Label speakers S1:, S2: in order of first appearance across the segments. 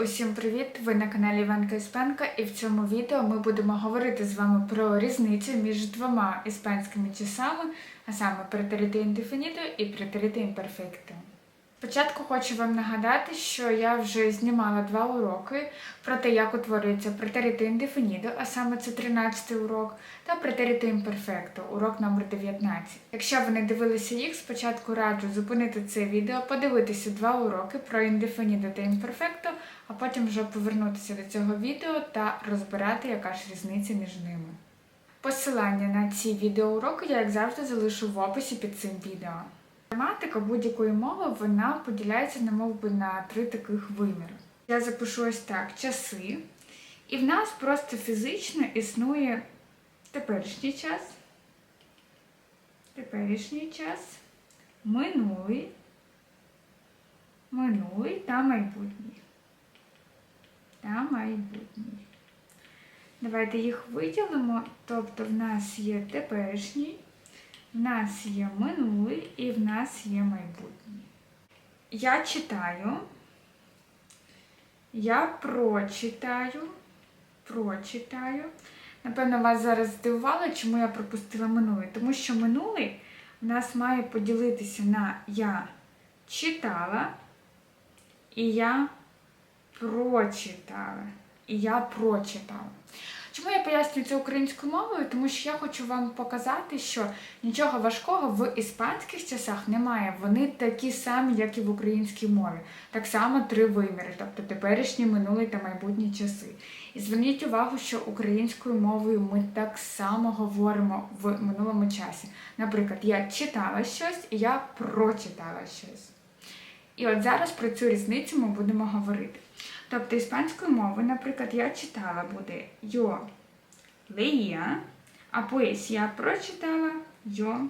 S1: усім привіт! Ви на каналі Іванка Іспанка, і в цьому відео ми будемо говорити з вами про різницю між двома іспанськими часами, а саме претерите індефініто і претерите імперфекто. Спочатку хочу вам нагадати, що я вже знімала два уроки про те, як утворюється претерите індефінідо, а саме це 13 урок, та претерите імперфекто, урок номер 19. Якщо ви не дивилися їх, спочатку раджу зупинити це відео, подивитися два уроки про індефінідо та імперфекто, а потім вже повернутися до цього відео та розбирати, яка ж різниця між ними. Посилання на ці відеоуроки я, як завжди, залишу в описі під цим відео. Граматика будь-якої мови вона поділяється на мовби на три таких виміри. Я запишу ось так: часи, і в нас просто фізично існує теперішній час, теперішній час, минулий, минулий та майбутній. Та майбутній. Давайте їх виділимо. Тобто в нас є теперішній. В нас є минулий і в нас є майбутній. Я читаю, я прочитаю, прочитаю. Напевно, вас зараз здивувало, чому я пропустила минулий. Тому що минулий в нас має поділитися на я читала і я прочитала. І я прочитала. Чому я пояснюю це українською мовою? Тому що я хочу вам показати, що нічого важкого в іспанських часах немає. Вони такі самі, як і в українській мові. Так само три виміри, тобто теперішні, минулий та майбутні часи. І зверніть увагу, що українською мовою ми так само говоримо в минулому часі. Наприклад, я читала щось і я прочитала щось. І от зараз про цю різницю ми будемо говорити. Тобто іспанською мовою, наприклад, я читала буде yo leía, а pues я прочитала yo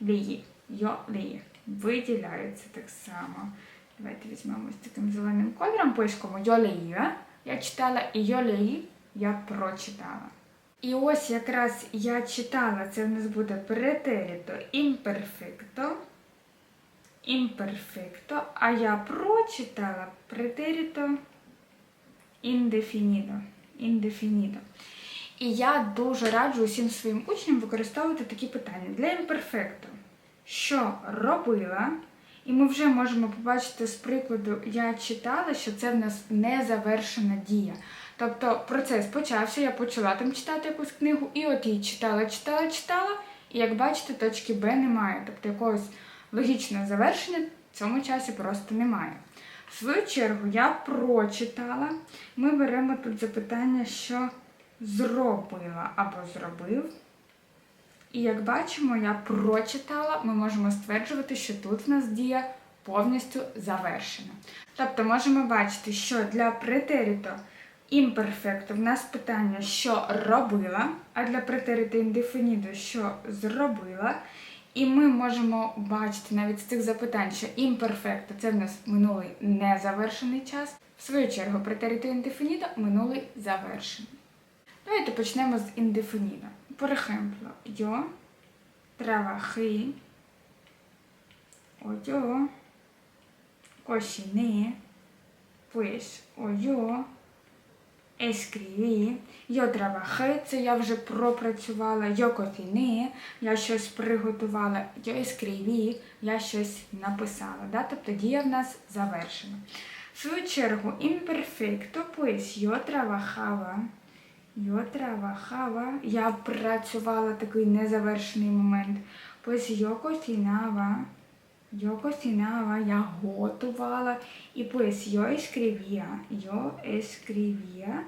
S1: leí. Yo leí. Виділяється так само. Давайте візьмемо ось таким зеленим кольором, пишемо yo leía, я читала, і yo leí, я прочитала. І ось якраз я читала, це в нас буде претеріто імперфекто. Imperfecto, а я прочитала претеріто індефінідо. індефінідо. І я дуже раджу усім своїм учням використовувати такі питання. Для імперфекто, що робила, і ми вже можемо побачити з прикладу, я читала, що це в нас незавершена дія. Тобто процес почався, я почала там читати якусь книгу, і от її читала, читала, читала, і як бачите, точки Б немає. Тобто якогось логічного завершення в цьому часі просто немає. В свою чергу я прочитала. Ми беремо тут запитання, що зробила або зробив. І як бачимо, я прочитала, ми можемо стверджувати, що тут в нас дія повністю завершена. Тобто можемо бачити, що для претеріто імперфекто в нас питання, що робила, а для претеріто індефінідо, що зробила. І ми можемо бачити навіть з цих запитань, що імперфекто це в нас минулий незавершений час. В свою чергу, претеріто індефінідо минулий завершений. Давайте почнемо з індефінідо. Por ejemplo, yo trabajé, o yo cociné, pues, escribí, yo trabajé, це я вже пропрацювала, yo cociné, я щось приготувала, yo escribí, я щось написала. Да? Тобто дія в нас завершена. В свою чергу, imperfecto, pues yo trabajaba, yo trabajaba, я працювала такий незавершений момент. Pues yo cocinaba, yo cocinaba, я готувала. І pues yo escribía, yo escribía,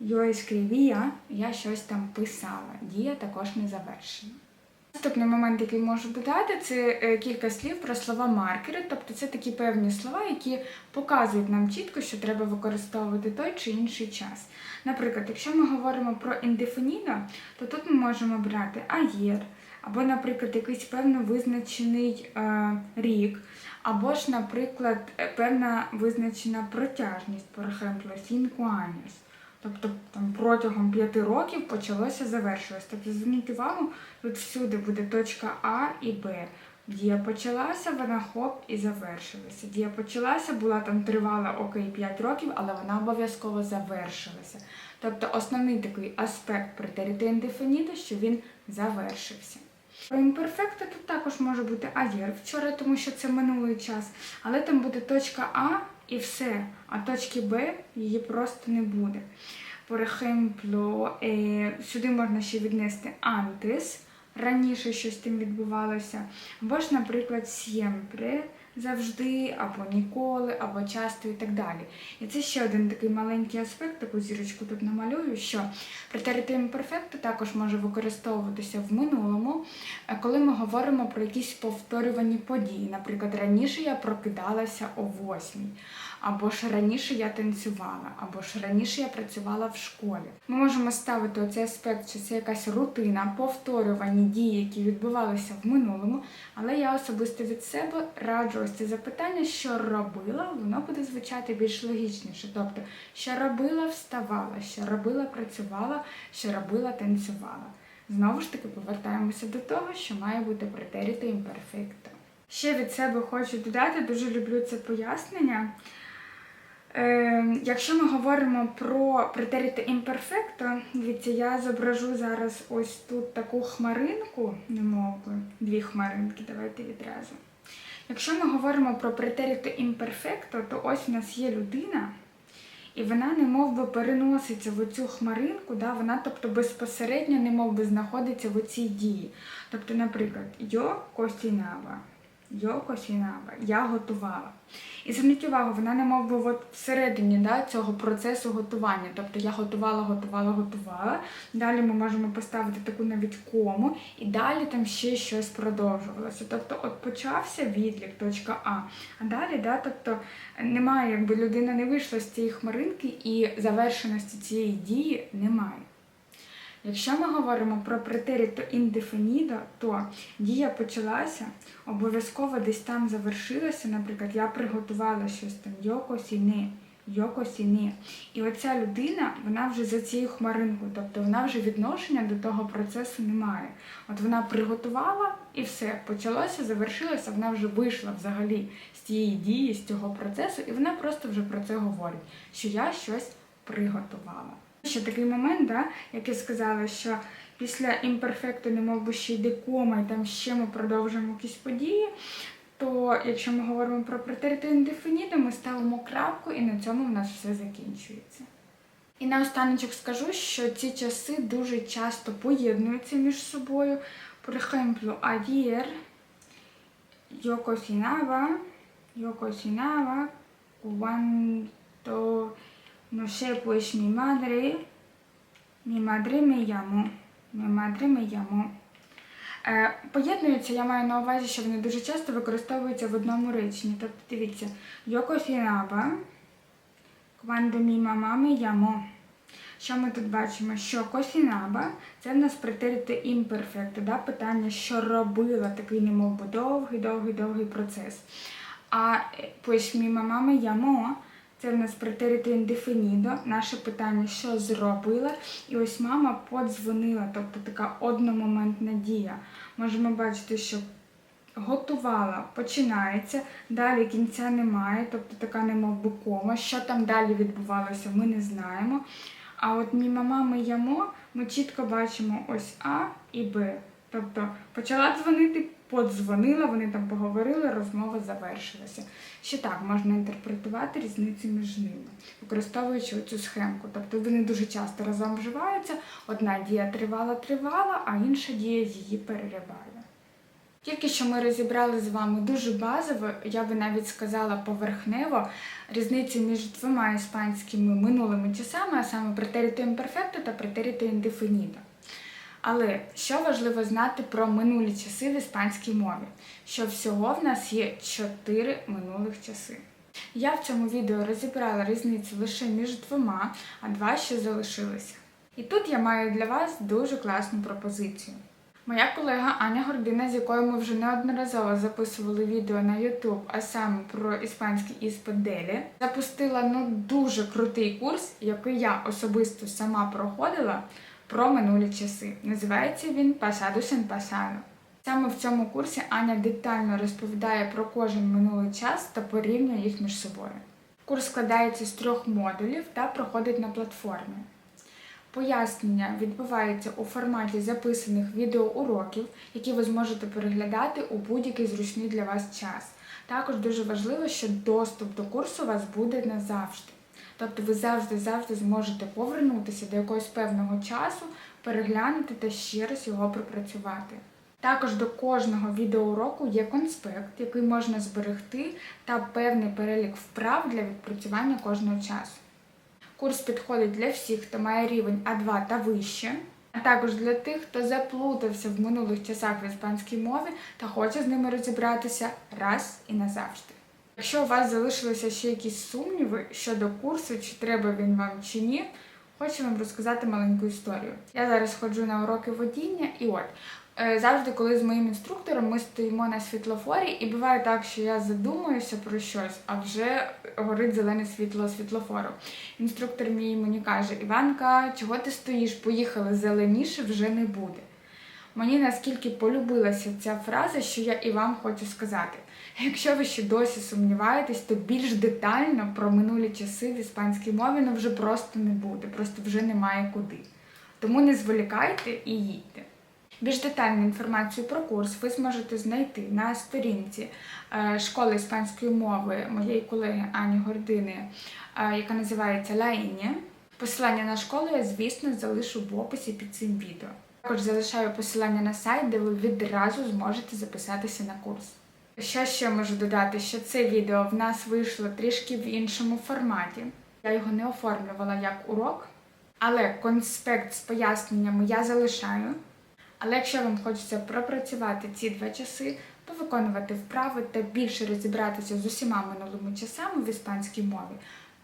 S1: yo escribía, я щось там писала. Дія також не завершена. Наступний момент, який можу додати, це е, кілька слів про слова маркери, тобто це такі певні слова, які показують нам чітко, що треба використовувати той чи інший час. Наприклад, якщо ми говоримо про індефінідо, то тут ми можемо брати аєр, або, наприклад, якийсь певно визначений е, рік, або ж, наприклад, е, певна визначена протяжність, cinco años. Тобто там протягом п'яти років почалося завершилось. Тобто зверніть увагу, тут всюди буде точка А і Б. Дія почалася, вона хоп і завершилася. Дія почалася, була там тривала окей 5 років, але вона обов'язково завершилася. Тобто основний такий аспект претеріто індефініто, що він завершився. Про імперфекто тут також може бути аєр вчора, тому що це минулий час, але там буде точка А і все, а точки Б її просто не буде. Ejemplo, е, сюди можна ще віднести antes, раніше щось тим відбувалося, або ж, наприклад, siempre, завжди, або ніколи, або часто і так далі. І це ще один такий маленький аспект, таку зірочку тут намалюю, що претеритим імперфекто також може використовуватися в минулому, е, коли ми говоримо про якісь повторювані події. Наприклад, раніше я прокидалася о 8, або ж раніше я танцювала, або ж раніше я працювала в школі. Ми можемо ставити оцей аспект, що це якась рутина, повторювані дії, які відбувалися в минулому. Але я особисто від себе раджу ось це запитання, що робила, воно буде звучати більш логічніше. Тобто, що робила, вставала, що робила, працювала, що робила, танцювала. Знову ж таки, повертаємося до того, що має бути претеріто імперфекто. Ще від себе хочу додати, дуже люблю це пояснення. Е, якщо ми говоримо про претеріто імперфекто, дивіться, я зображу зараз ось тут таку хмаринку, не би, дві хмаринки, давайте відразу. Якщо ми говоримо про претеріто імперфекто, то ось у нас є людина, і вона не мов би переноситься в цю хмаринку, да, вона тобто безпосередньо не мов би знаходиться в цій дії. Тобто, наприклад, йо косінава. Йо косінава, я готувала. І зверніть увагу, вона не мов би от всередині да, цього процесу готування. Тобто я готувала, готувала, готувала. Далі ми можемо поставити таку навіть кому, і далі там ще щось продовжувалося. Тобто, от почався відлік, точка А. А далі, да, тобто немає, якби людина не вийшла з цієї хмаринки і завершеності цієї дії немає. Якщо ми говоримо про претеріто індефінідо, то дія почалася, обов'язково десь там завершилася. Наприклад, я приготувала щось там йокосіни, йокосіни. І оця людина, вона вже за цією хмаринкою, тобто вона вже відношення до того процесу не має. От вона приготувала і все, почалося, завершилося, вона вже вийшла взагалі з цієї дії, з цього процесу, і вона просто вже про це говорить, що я щось приготувала. Ще такий момент, да, як я сказала, що після імперфекту не мов би ще йде кома, і там ще ми продовжуємо якісь події. То якщо ми говоримо про претерито індефініто, ми ставимо крапку і на цьому в нас все закінчується. І наостаночок скажу, що ці часи дуже часто поєднуються між собою. Yo cocinaba, yo cocinaba cuando No sé, pues mi madre, mi madre me llamó. Mi madre me llamó. Е, Поєднуються, я маю на увазі, що вони дуже часто використовуються в одному реченні. Тобто, дивіться, cocinaba cuando mi mamá me llamó. Що ми тут бачимо? Що косінаба це в нас претеріто імперфекто, да? питання, що робила, такий немов довгий-довгий-довгий процес. А mi mamá me llamó це в нас претеріто індефінідо, наше питання, що зробила. І ось мама подзвонила, тобто така одномоментна дія. Можемо бачити, що готувала, починається, далі кінця немає, тобто така немов би кома. Що там далі відбувалося, ми не знаємо. А от мій мама ямо, ми чітко бачимо ось А і Б. Тобто почала дзвонити, подзвонила, вони там поговорили, розмова завершилася. Ще так можна інтерпретувати різницю між ними, використовуючи цю схемку. Тобто вони дуже часто разом вживаються, одна дія тривала-тривала, а інша дія її перериває. Тільки що ми розібрали з вами дуже базово, я би навіть сказала поверхнево, різницю між двома іспанськими минулими часами, а саме претеріто імперфекто та претеріто індефініто. Але що важливо знати про минулі часи в іспанській мові? Що всього в нас є чотири минулих часи. Я в цьому відео розібрала різницю лише між двома, а два ще залишилися. І тут я маю для вас дуже класну пропозицію. Моя колега Аня Гордина, з якою ми вже неодноразово записували відео на YouTube, а саме про іспанський іспит Делі, запустила ну дуже крутий курс, який я особисто сама проходила про минулі часи. Називається він sin pasado. Саме в цьому курсі Аня детально розповідає про кожен минулий час та порівнює їх між собою. Курс складається з трьох модулів та проходить на платформі. Пояснення відбувається у форматі записаних відеоуроків, які ви зможете переглядати у будь-який зручний для вас час. Також дуже важливо, що доступ до курсу у вас буде назавжди. Тобто ви завжди-завжди зможете повернутися до якогось певного часу, переглянути та ще раз його пропрацювати. Також до кожного відеоуроку є конспект, який можна зберегти, та певний перелік вправ для відпрацювання кожного часу. Курс підходить для всіх, хто має рівень А2 та вище, а також для тих, хто заплутався в минулих часах в іспанській мові та хоче з ними розібратися раз і назавжди. Якщо у вас залишилися ще якісь сумніви щодо курсу, чи треба він вам чи ні, хочу вам розказати маленьку історію. Я зараз ходжу на уроки водіння, і от е, завжди, коли з моїм інструктором ми стоїмо на світлофорі, і буває так, що я задумуюся про щось, а вже горить зелене світло світлофору. Інструктор мій мені каже: Іванка, чого ти стоїш? Поїхали зеленіше вже не буде. Мені наскільки полюбилася ця фраза, що я і вам хочу сказати. Якщо ви ще досі сумніваєтесь, то більш детально про минулі часи в іспанській мові ну вже просто не буде, просто вже немає куди. Тому не зволікайте і їдьте. Більш детальну інформацію про курс ви зможете знайти на сторінці е, школи іспанської мови моєї колеги Ані Гордини, е, яка називається Лаїня. Посилання на школу я, звісно, залишу в описі під цим відео. Також залишаю посилання на сайт, де ви відразу зможете записатися на курс. Що ще можу додати, що це відео в нас вийшло трішки в іншому форматі. Я його не оформлювала як урок, але конспект з поясненнями я залишаю. Але якщо вам хочеться пропрацювати ці два часи, повиконувати вправи та більше розібратися з усіма минулими часами в іспанській мові,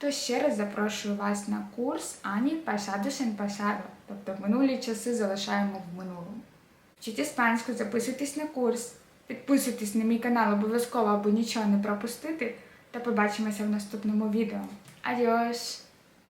S1: то ще раз запрошую вас на курс Ані Pasado en pasado, тобто минулі часи залишаємо в минулому. Вчіть іспанську, записуйтесь на курс, підписуйтесь на мій канал обов'язково, аби нічого не пропустити, та побачимося в наступному відео. Адіос!